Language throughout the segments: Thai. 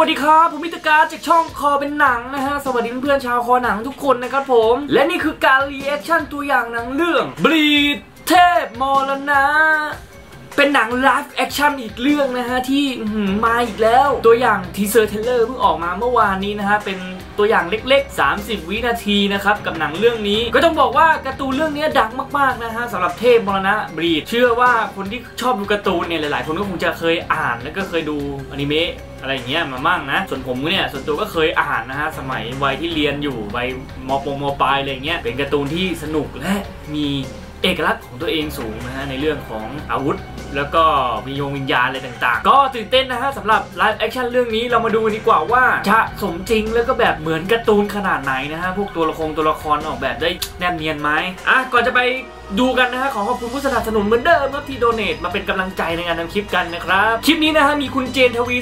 วัสดีครับผมมิตรการจากช่องคอเป็นหนังนะฮะสวัสดีเพื่อนๆชาวคอหนังทุกคนนะครับผม และนี่คือการรีแอคชั่นตัวอย่างหนังเรื่องบลีดเทพมรณะเป็นหนังไลฟ์แอคชั่นอีกเรื่องนะฮะที่มาอีกแล้วตัวอย่างทีเซอร์เทเลอร์เพิ่งออกมาเมื่อวานนี้นะฮะเป็น ตัวอย่างเล็ก ๆ 30 วินาทีนะครับกับหนังเรื่องนี้ ก็ต้องบอกว่าการ์ตูนเรื่องนี้ดังมากๆนะฮะสำหรับเทพมรณะบรีดเชื่อว่าคนที่ชอบดูการ์ตูนเนี่ยหลาย ๆ คนก็คงจะเคยอ่านแล้วก็เคยดูอนิเมะอะไรอย่างเงี้ยมามั่งนะ ส่วนผมเนี่ยส่วนตัวก็เคยอ่านนะฮะสมัยวัยที่เรียนอยู่วัยมปงมปลายอะไรเงี้ยเป็นการ์ตูนที่สนุกและมีเอกลักษณ์ของตัวเองสูงนะฮะในเรื่องของอาวุธ แล้วก็วิญญงวิญญาณอะไรต่างๆ ก็ตื่นเต้นนะฮะสำหรับไลฟ์แอคชั่นเรื่องนี้เรามาดูกันดีกว่าว่าจะสมจริงแล้วก็แบบเหมือนการ์ตูนขนาดไหนนะฮะพวกตัวละครตัวละครออกแบบได้แนบเนียนไหมอะก่อนจะไปดูกันนะฮะขอขอบคุณผู้สนับสนุนเหมือนเดิมครับที่โดเนทมาเป็นกำลังใจในการทำคลิปกันนะครับ คลิปนี้นะฮะมีคุณเจนทวี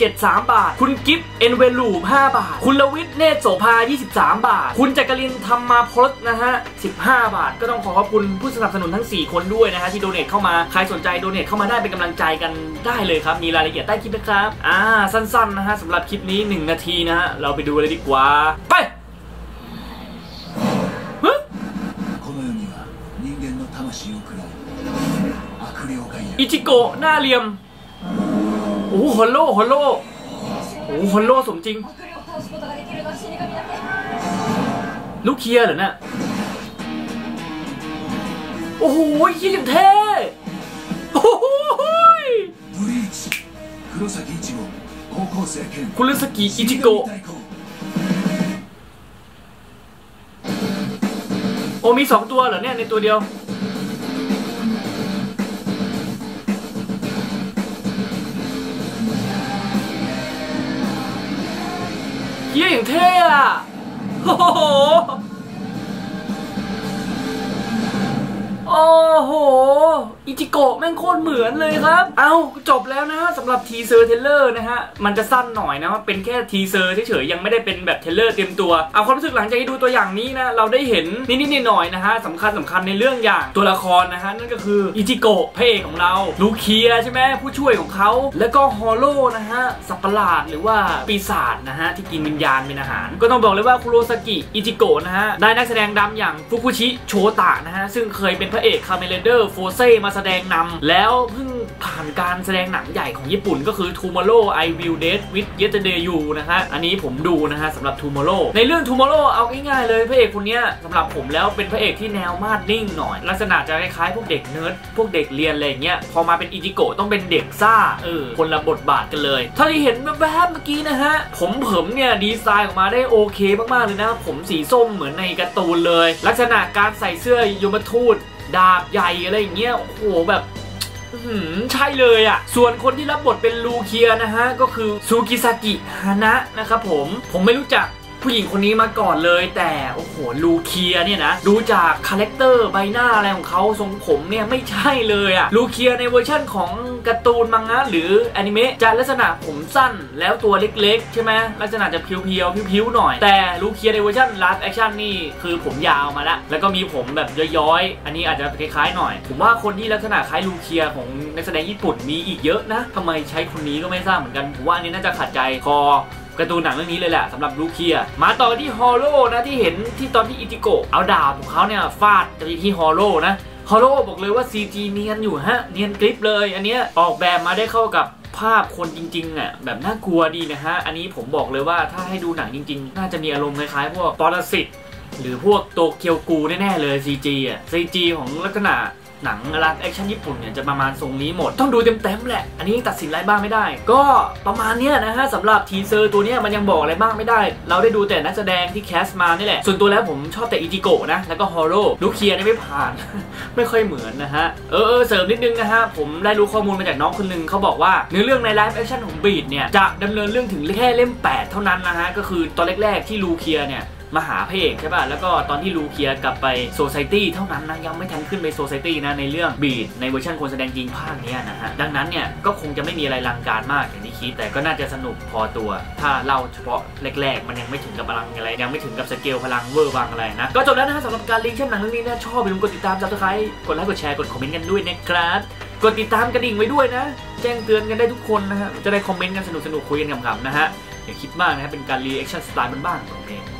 2.73 บาท คุณกิฟเอ็นเวลู5บาท คุณลวิทเนตโสภา 23 บาท คุณจักรินธรรมาพลดนะฮะ 15 บาท ก็ต้องขอขอบคุณผู้สนับสนุนทั้ง 4 คนด้วยนะฮะที่โดเนทเข้ามา ใครสนใจโดเนทตเข้ามาได้เป็นกำลังใจกันได้เลยครับ มีรายละเอียดใต้คลิปนะครับ อ่า สั้นๆนะฮะสำหรับคลิปนี้ 1 นาทีนะฮะ เราไปดูเลยดีกว่า ไปอิจิโกะหน้าเหลี่ยม โอ้โหฮอลโลฮอลโลโอ้โหฮอลโลสมจริง ลูกเคียเหรอเนี่ยโอ้โหยี่สิบเท่ โอ้ยคุรุสกิอิจิโกะโอ้มีสองตัวเหรอเนี่ยในตัวเดียวเฮียอย่งเท่อะโอ้โห อิจิโกะแม่งโคตรเหมือนเลยครับ เอาจบแล้วนะฮะสำหรับทีเซอร์เทเลอร์นะฮะ มันจะสั้นหน่อยนะว่าเป็นแค่ทีเซอร์เฉยๆยังไม่ได้เป็นแบบเทเลอร์เต็มตัว เอาความรู้สึกหลังจากที่ดูตัวอย่างนี้นะ เราได้เห็นนิดๆหน่อยๆนะฮะสำคัญสำคัญในเรื่องอย่างตัวละครนะฮะนั่นก็คืออิจิโกะพระเอกของเราลูเคียใช่ไหมผู้ช่วยของเขา แล้วก็ฮอลโลนะฮะสัตว์ประหลาดหรือว่าปีศาจนะฮะที่กินวิญญาณเป็นอาหาร ก็ต้องบอกเลยว่าคุโรซากิอิจิโกะนะฮะได้นักแสดงดำอย่างฟุกุชิโชตะนะฮะซึ่งเคยเป็นพระเอกคาเมเลเดอร์โฟเซมาดงนำแล้วเพิ่งผ่านการแสดงหนังใหญ่ของญี่ปุ่นก็คือ Tomorrow I Will Date with Yesterday You นะฮะอันนี้ผมดูนะฮะสำหรับ Tomorrow ในเรื่อง Tomorrow เอาง่ายๆเลยพระเอกคนนี้สำหรับผมแล้วเป็นพระเอกที่แนวมาดนิ่งหน่อย ลักษณะจะคล้ายๆพวกเด็กเนิร์ดพวกเด็กเรียนอะไรเงี้ยพอมาเป็นอิจิโกะต้องเป็นเด็กซ่าเออคนละบทบาทกันเลยเท่าที่เห็นแวบๆเมื่อกี้นะฮะผมเผิมเนี่ยดีไซน์ออกมาได้โอเคมากๆเลยนะผมสีส้มเหมือนในการ์ตูนเลย ลักษณะการใส่เสื้อยมทูต ดาบใหญ่อะไรอย่างเงี้ยโอ้โหแบบใช่เลยอะ่ะ ส่วนคนที่รับบทเป็นลูเคียนะฮะ ก็คือซูกิซากิฮานะนะครับผม ผมไม่รู้จัก ผู้หญิงคนนี้มาก่อนเลย แต่โอ้โหลูเคียเนี่ยนะดูจากคาแรคเตอร์ใบหน้าอะไรของเขาทรงผมเนี่ยไม่ใช่เลยอะลูเคียในเวอร์ชั่นของการ์ตูนมังงะหรืออนิเมะจะลักษณะผมสั้นแล้วตัวเล็กๆ ใช่ไหมลักษณะจะเพียวๆพิ้วๆหน่อย แต่ลูเคียในเวอร์ชันไลฟ์แอคชั่นนี่คือผมยาวมาละแล้วก็มีผมแบบย้อยๆ อันนี้อาจจะคล้ายๆหน่อย ผมว่าคนที่ลักษณะคล้ายลูเคียของนักแสดงญี่ปุ่นมีอีกเยอะนะทำไมใช้คนนี้ก็ไม่ทราบเหมือนกันผมว่าอันนี้น่าจะขัดใจคอ การ์ตูนหนังเรื่องนี้เลยแหละสำหรับลูเคีย มาต่อที่ฮอลโลนะที่เห็นที่ตอนที่อิจิโกะเอาดาบของเขาเนี่ยฟาดไปที่ฮอลโลนะฮอลโลบอกเลยว่า CG เนียนอยู่ฮะ เนียนกริปเลย อันเนี้ยออกแบบมาได้เข้ากับภาพคนจริงๆอะแบบน่ากลัวดีนะฮะ อันนี้ผมบอกเลยว่าถ้าให้ดูหนังจริง ๆ น่าจะมีอารมณ์คล้ายๆพวกปรสิตหรือพวกโตเกียวกูแน่ๆเลย CG อะ CG ของลักษณะ หนังรักแอคชั่นญี่ปุ่นเนี่ยจะประมาณทรงนี้หมด ต้องดูเต็มๆแหละ อันนี้ยังตัดสินอะไรบ้างไม่ได้ ก็ประมาณเนี้ยนะฮะสำหรับทีเซอร์ตัวเนี้ยมันยังบอกอะไรบ้างไม่ได้ เราได้ดูแต่นักแสดงที่แคสมานี่แหละ ส่วนตัวแล้วผมชอบแต่อิจิโกะนะ แล้วก็ฮอโร่ลูเคียนี่ไม่ผ่าน ไม่ค่อยเหมือนนะฮะ เออเออเสริมนิดนึงนะฮะ ผมได้รู้ข้อมูลมาจากน้องคนหนึงเขาบอกว่าเนื้อเรื่องในไลฟ์แอคชั่นของบีดเนี่ยจะดำเนินเรื่องถึงแค่เล่ม 8 เท่านั้นนะฮะก็คือตอนแรกๆที่ลูเคียเนี่ย มาหาเพระเอกใช่ป่ะ แล้วก็ตอนที่ลูเคียกลับไปโซซายตี้เท่านั้นนะยังไม่ทันขึ้นไปโซซายตี้นะในเรื่องบีดในเวอร์ชันคนแสดงจริงภาคนี้นะฮะ ดังนั้นเนี่ยก็คงจะไม่มีอะไรลังการมากอย่างที่คิด แต่ก็น่าจะสนุกพอตัว ถ้าเล่าเฉพาะแรก ๆ มันยังไม่ถึงกับพลังอะไร ยังไม่ถึงกับสเกลพลังเวอร์วังอะไรนะ ก็จบแล้วนะฮะสำหรับการรีแคปหนังเรื่องนี้นะชอบอย่าลืมกดติดตามซับสไครต์กดไลค์กดแชร์กดคอมเมนต์กันด้วยนะครับกดติดตามกระดิ่งไว้ด้วยนะ แจ้งเตือนกันได้ทุกคนนะฮะ จะได้คอมเมนต์กันสนุกๆคุยกันขำๆนะฮะ อย่าคิดมากนะฮะ เป็ารรีแชไตบๆ